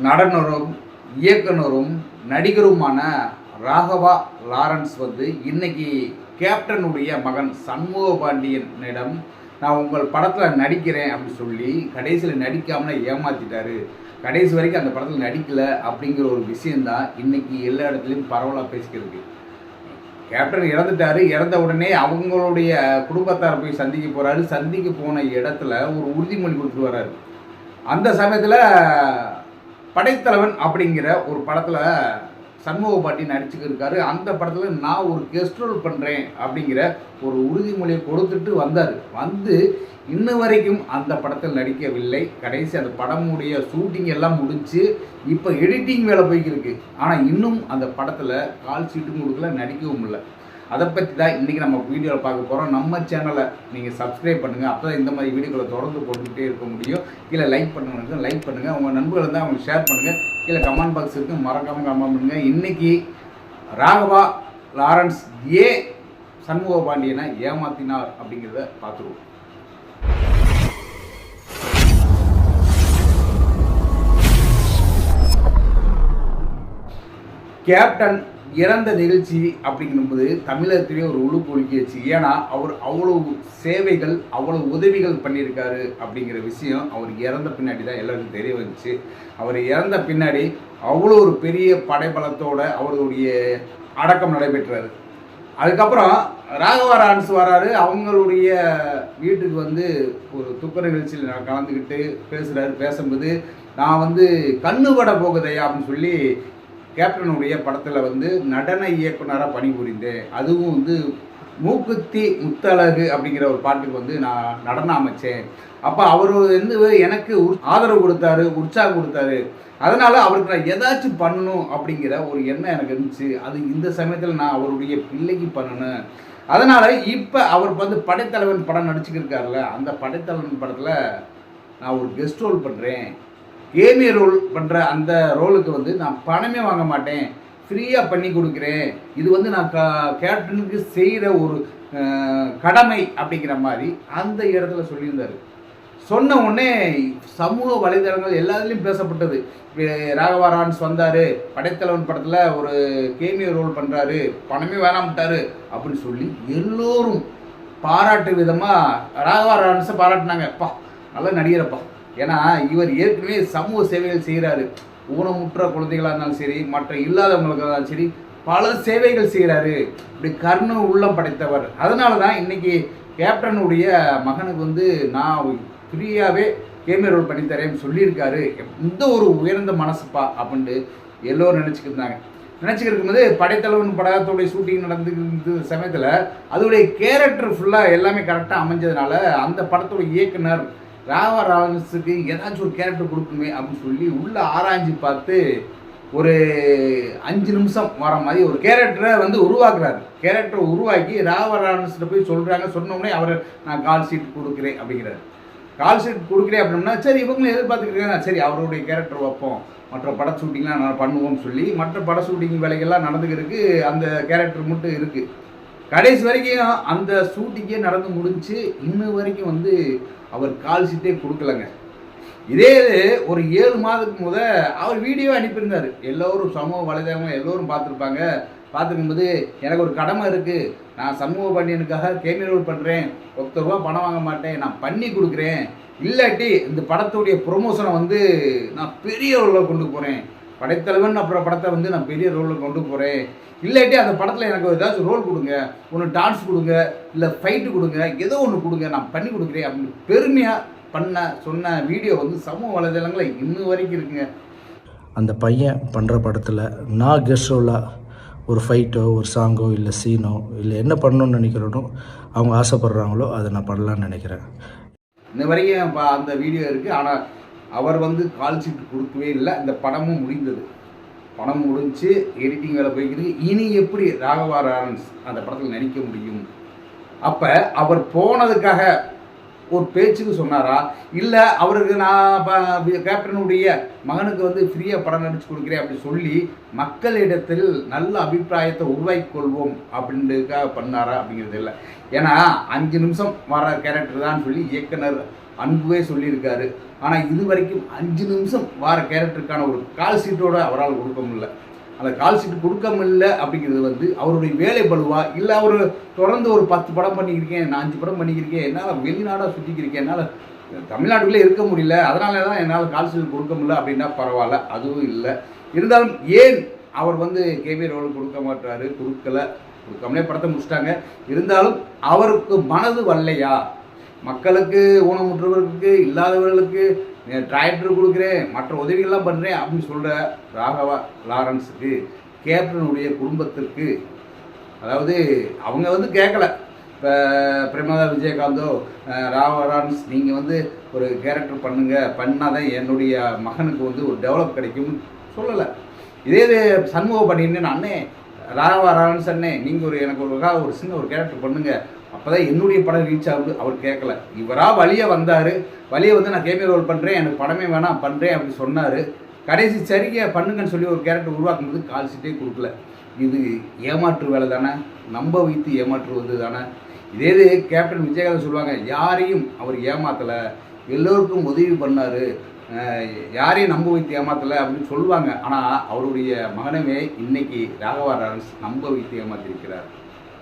நடனரும் இயக்குனரும் நடிகருமான ராகவா லாரன்ஸ் வந்து இன்னைக்கு கேப்டனுடைய மகன் சண்முக பாண்டியனிடம் நான் உங்கள் படத்தில் நடிக்கிறேன் அப்படின்னு சொல்லி கடைசியில் நடிக்காமல் ஏமாற்றிட்டாரு கடைசி வரைக்கும் அந்த படத்தில் நடிக்கலை அப்படிங்கிற ஒரு விஷயந்தான் இன்னைக்கு எல்லா இடத்துலையும் பரவலாக பேசிக்கிறது கேப்டன் இறந்துட்டாரு. இறந்த உடனே அவங்களுடைய குடும்பத்தார் போய் சந்திக்க போகிறாரு சந்திக்க போன இடத்துல ஒரு உறுதிமொழி கொடுத்துட்டு வர்றாரு. அந்த சமயத்தில் படைத்தலைவன் அப்படிங்கிற ஒரு படத்தில் சண்முக பாட்டி நடிச்சுக்கிருக்காரு அந்த படத்தில் நான் ஒரு கெஸ்ட் ரோல் பண்ணுறேன் அப்படிங்கிற ஒரு உறுதிமொழியை கொடுத்துட்டு வந்தார். வந்து இன்ன வரைக்கும் அந்த படத்தில் நடிக்கவில்லை. கடைசி அந்த படமுடைய ஷூட்டிங் எல்லாம் முடிஞ்சு இப்போ எடிட்டிங் வேலை போய்க்கிருக்கு. ஆனால் இன்னும் அந்த படத்தில் கால் சீட்டும் கொடுக்கல நடிக்கவும் இல்லை. அதை பற்றி தான் இன்றைக்கி நம்ம வீடியோவில் பார்க்க போகிறோம் நம்ம சேனலை நீங்கள் சப்ஸ்கிரைப் பண்ணுங்கள் அப்போ இந்த மாதிரி வீடியோக்களை தொடர்ந்து போட்டுக்கிட்டே இருக்க முடியும். கீழே லைக் பண்ணுங்க லைக் பண்ணுங்கள் உங்கள் நண்பர்கள் இருந்தால் அவங்க ஷேர் பண்ணுங்கள் கீழே கமெண்ட் பாக்ஸ் இருக்குது மறக்காமல் கமெண்ட் பண்ணுங்கள் இன்றைக்கி ராகவா லாரன்ஸ் ஏ சண்முக பாண்டியனை ஏமாத்தினார் அப்படிங்கிறத பார்த்துருவோம். கேப்டன் இறந்த நிகழ்ச்சி அப்படிங்கும்போது தமிழகத்திலே ஒரு உழு பொழுக்கியாச்சு ஏன்னா அவர் அவ்வளவு சேவைகள் அவ்வளவு உதவிகள் பண்ணியிருக்காரு அப்படிங்கிற விஷயம் அவர் இறந்த பின்னாடி தான் எல்லாருக்கும் தெரிய வந்துச்சு. அவர் இறந்த பின்னாடி அவ்வளோ ஒரு பெரிய படைபலத்தோடு அவருடைய அடக்கம் நடைபெற்றாரு. அதுக்கப்புறம் ராகவா டான்ஸ் வராரு. அவங்களுடைய வீட்டுக்கு வந்து ஒரு துக்க நிகழ்ச்சியில் நான் கலந்துக்கிட்டு பேசுகிறாரு பேசும்போது நான் வந்து கண்ணு பட போகுதையா அப்படின்னு சொல்லி கேப்டனுடைய படத்தில் வந்து நடன இயக்குனராக பணிபுரிந்தேன் அதுவும் வந்து மூக்குத்தி முத்தழகு அப்படிங்கிற ஒரு பாட்டுக்கு வந்து நான் நடனம் அமைச்சேன். அப்போ அவர் வந்து எனக்கு ஆதரவு கொடுத்தாரு உற்சாகம் கொடுத்தாரு. அதனால் அவருக்கு நான் ஏதாச்சும் பண்ணணும் அப்படிங்கிற ஒரு எண்ணம் எனக்கு இருந்துச்சு. அது இந்த சமயத்தில் நான் அவருடைய பிள்ளைக்கு பண்ணணும். அதனால் இப்போ அவர் வந்து படைத்தலைவன் படம் நடிச்சுக்கிருக்காருல்ல அந்த படைத்தலைவன் படத்தில் நான் ஒரு கெஸ்ட் ரோல் பண்ணுறேன் கேமிய ரோல் பண்ணுற அந்த ரோலுக்கு வந்து நான் பணமே வாங்க மாட்டேன். ஃப்ரீயாக பண்ணி கொடுக்குறேன். இது வந்து நான் க கேப்டனுக்கு செய்கிற ஒரு கடமை அப்படிங்கிற மாதிரி அந்த இடத்துல சொல்லியிருந்தார். சொன்ன உடனே சமூக வலைதளங்கள் எல்லாத்துலேயும் பேசப்பட்டது. ராகவாரான்ஸ் ராகவா வந்தார் படைத்தலைவன் படத்தில் ஒரு கேமிய ரோல் பண்ணுறாரு பணமே வேணாம்ட்டாரு அப்படின்னு சொல்லி எல்லோரும் பாராட்டு விதமாக ராகவா ரான்ஸை பாராட்டினாங்க. அப்பா நல்ல நடிகரப்பா. ஏன்னா இவர் ஏற்கனவே சமூக சேவைகள் செய்கிறாரு. ஊனமுற்ற குழந்தைகளாக இருந்தாலும் சரி மற்ற இல்லாதவங்களுக்கு இருந்தாலும் சரி பல சேவைகள் செய்கிறாரு. இப்படி கர்ண உள்ளம் படைத்தவர். அதனால தான் இன்னைக்கு கேப்டனுடைய மகனுக்கு வந்து நான் ஃப்ரீயாகவே கேமியா ரோல் பண்ணி தரேன்னு சொல்லியிருக்காரு. இந்த ஒரு உயர்ந்த மனசுப்பா அப்படின்ட்டு எல்லோரும் நினச்சிக்கிருந்தாங்க நினச்சிக்கிருக்கும் நினச்சிக்கிட்டு இருக்கும்போது படைத்தலைவன் ஷூட்டிங் நடந்துக்கிற சமயத்தில் அதோடைய கேரக்டர் ஃபுல்லாக எல்லாமே கரெக்டாக அமைஞ்சதுனால அந்த படத்தோட இயக்குனர் ராவா ராவன்ஸுக்கு ஏதாச்சும் ஒரு கேரக்டர் கொடுக்குமே அப்படின்னு சொல்லி உள்ளே ஆராய்ஞ்சு பார்த்து ஒரு அஞ்சு நிமிஷம் வர மாதிரி ஒரு கேரக்டரை வந்து உருவாக்குறாரு. கேரக்டரை உருவாக்கி ராவா போய் சொல்கிறாங்க சொன்னோடனே அவர் நான் கால் ஷீட் கொடுக்குறேன் அப்படிங்கிறாரு. கால் ஷீட் கொடுக்குறேன் அப்படின்னா சரி இவங்களும் எதிர்பார்த்துருக்காங்க சரி அவருடைய கேரக்டர் வைப்போம். மற்ற பட ஷூட்டிங்லாம் நான் பண்ணுவோம்னு சொல்லி மற்ற பட ஷூட்டிங் வேலைகள்லாம் நடந்துக்கிறதுக்கு அந்த கேரக்டர் மட்டும் இருக்குது கடைசி வரைக்கும் அந்த ஷூட்டிங்கே நடந்து முடிஞ்சு இன்ன வரைக்கும் வந்து அவர் கால் சீட்டே கொடுக்கலங்க. இதே ஒரு ஏழு மாதத்துக்கு முத அவர் வீடியோ அனுப்பியிருந்தார். எல்லோரும் சமூக வலைதளங்கள் எல்லோரும் பார்த்துருப்பாங்க. பார்த்துக்கும்போது எனக்கு ஒரு கடமை இருக்குது நான் சமூக பாண்டியனுக்காக கேமிரோல் பண்ணுறேன் ஒருத்தர் ரூபா பணம் வாங்க மாட்டேன். நான் பண்ணி கொடுக்குறேன். இல்லாட்டி இந்த படத்துடைய ப்ரொமோஷனை வந்து நான் பெரிய அளவில் கொண்டு போகிறேன் படைத்தலைவன் அப்புறம் படத்தை வந்து நான் பெரிய ரோலில் கொண்டு போகிறேன் இல்லாட்டி அந்த படத்தில் எனக்கு ஏதாச்சும் ரோல் கொடுங்க. ஒன்று டான்ஸ் கொடுங்க இல்லை ஃபைட்டு கொடுங்க ஏதோ ஒன்று கொடுங்க நான் பண்ணி கொடுக்குறேன் அப்படின்னு பெருமையாக பண்ண சொன்ன வீடியோ வந்து சமூக வலைதளங்களில் இன்னும் வரைக்கும் இருக்குங்க. அந்த பையன் பண்ணுற படத்தில் நான் கெஸ்ட் ரோலாக ஒரு ஃபைட்டோ ஒரு சாங்கோ இல்லை சீனோ இல்லை என்ன பண்ணணும்னு நினைக்கிறனோ அவங்க ஆசைப்பட்றாங்களோ அதை நான் பண்ணலான்னு நினைக்கிறேன். இன்ன வரைக்கும் அந்த வீடியோ இருக்குது ஆனால் அவர் வந்து கால் சீட்டு கொடுக்கவே இல்லை. இந்த படமும் முடிந்தது. படம் முடிஞ்சு எடிட்டிங் வேலை போய்க்கிறது இனி எப்படி ராகவா லாரன்ஸ் அந்த படத்தில் நடிக்க முடியும்? அப்போ அவர் போனதுக்காக ஒரு பேச்சுக்கு சொன்னாரா? இல்லை அவருக்கு நான் கேப்டனுடைய மகனுக்கு வந்து ஃப்ரீயாக படம் நடிச்சு கொடுக்குறேன் அப்படின்னு சொல்லி மக்களிடத்தில் நல்ல அபிப்பிராயத்தை உருவாக்கி கொள்வோம் அப்படின்றதுக்காக பண்ணாரா அப்படிங்கிறது இல்லை. ஏன்னா அஞ்சு நிமிஷம் வர கேரக்டர் தான் சொல்லி இயக்குனர் அன்புவே சொல்லியிருக்காரு. ஆனால் இது வரைக்கும் அஞ்சு நிமிஷம் வார கேரக்டருக்கான ஒரு கால் சீட்டோட அவரால் கொடுக்க முடியல. அந்த கால் சீட் கொடுக்க முடியல அப்படிங்கிறது வந்து அவருடைய வேலை பலுவா இல்லை அவர் தொடர்ந்து ஒரு பத்து படம் பண்ணிக்கிருக்கேன் நான் அஞ்சு படம் பண்ணிக்கிருக்கேன் என்னால் வெளிநாடாக சுற்றிக்கிருக்கேன் என்னால் தமிழ்நாட்டுக்குள்ளே இருக்க முடியல அதனால தான் என்னால் கால் சீட் கொடுக்க முடியல அப்படின்னா பரவாயில்ல அதுவும் இல்லை. இருந்தாலும் ஏன் அவர் வந்து கேபி ரோல் கொடுக்க மாட்டாரு கொடுக்கல? கொடுக்காமலே படத்தை முடிச்சிட்டாங்க. இருந்தாலும் அவருக்கு மனது வரலையா? மக்களுக்கு ஊனமுற்றவர்களுக்கு இல்லாதவர்களுக்கு டிராக்டர் கொடுக்குறேன் மற்ற உதவிகள்லாம் பண்ணுறேன் அப்படின்னு சொல்கிற ராகவா லாரன்ஸுக்கு கேப்டனுடைய குடும்பத்திற்கு. அதாவது அவங்க வந்து கேட்கல இப்போ பிரேமதா விஜயகாந்தோ ராவரான்ஸ் நீங்கள் வந்து ஒரு கேரக்டர் பண்ணுங்க பண்ணாதான் என்னுடைய மகனுக்கு வந்து ஒரு டெவலப் கிடைக்கும்னு சொல்லலை. இதே இது சண்முகம் பண்ணியிருந்தேன் அண்ணே ராவரான்ஸ் அண்ணே நீங்கள் ஒரு எனக்கு ஒரு ஒரு சின்ன ஒரு கேரக்டர் அப்போதான் என்னுடைய படம் ரீச் ஆகுது அவர் கேட்கல. இவராக வழியை வந்தார். வழியை வந்து நான் கேமியா ரோல் பண்ணுறேன் எனக்கு படமே வேணாம் பண்ணுறேன் அப்படின்னு சொன்னார். கடைசி சரிங்க பண்ணுங்கன்னு சொல்லி ஒரு கேரக்டர் உருவாக்கும்போது கால் சீட்டே கொடுக்கல. இது ஏமாற்று வேலை தானே? நம்ப வைத்து ஏமாற்றுவது தானே? இதே இது கேப்டன் விஜயகாந்த் சொல்லுவாங்க யாரையும் அவர் ஏமாத்தலை. எல்லோருக்கும் உதவி பண்ணார். யாரையும் நம்ப வைத்து ஏமாத்தலை அப்படின்னு சொல்லுவாங்க. ஆனால் அவருடைய மகனவே இன்னைக்கு ராகவா ராஜன்ஸ் நம்ப வைத்து ஏமாத்திருக்கிறார்.